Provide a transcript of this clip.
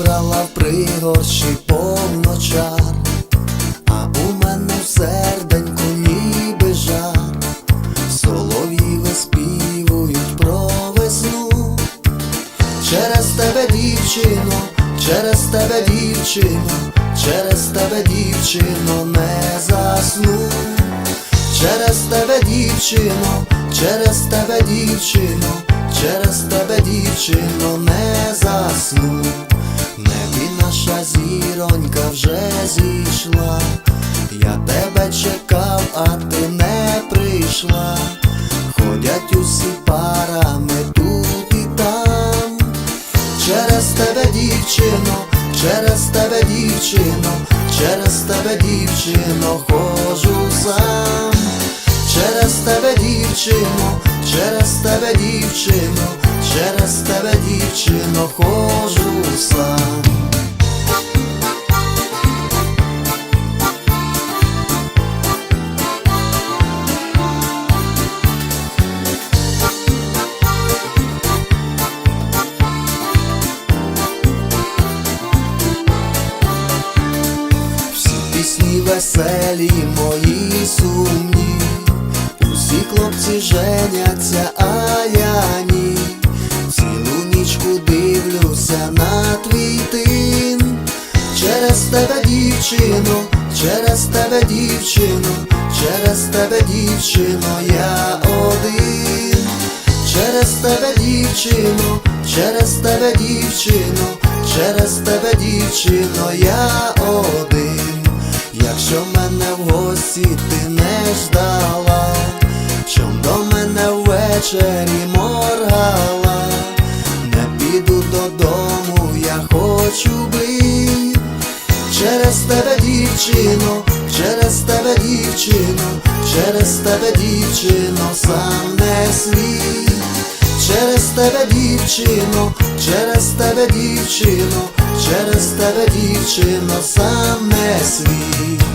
лежала в пригорші повночар, а у мене в серденьку ніби жар, солов'ї виспівують про весну. Через тебе, дівчино, через тебе, дівчино, через тебе, дівчино, не засну. Через тебе, дівчино, через тебе, дівчино, через тебе, дівчино, не засну. Вже зійшла. Я тебе чекав, а ти не прийшла. Ходять усі парами тут і там. Через тебе, дівчино, через тебе, дівчино, через тебе, дівчино, хожу сам. Через тебе, дівчино, через тебе, дівчино, через тебе, дівчино, хожу сам. Веселі, мої сумні, усі хлопці женяться, а я ні. Цілу нічку дивлюся на твій тин. Через тебе, дівчино, через тебе, дівчино, через тебе, дівчино, я один. Через тебе, дівчино, через тебе, дівчино, через тебе, дівчино, я один. Якщо мене в гості ти не ждала, чом до мене ввечері моргала, не піду додому, я хочу би. Через тебе, дівчино, через тебе, дівчино, через тебе, дівчино, сам не свій. Через тебе, дівчино, через тебе, дівчино, через тебе, дівчино, сам не свій.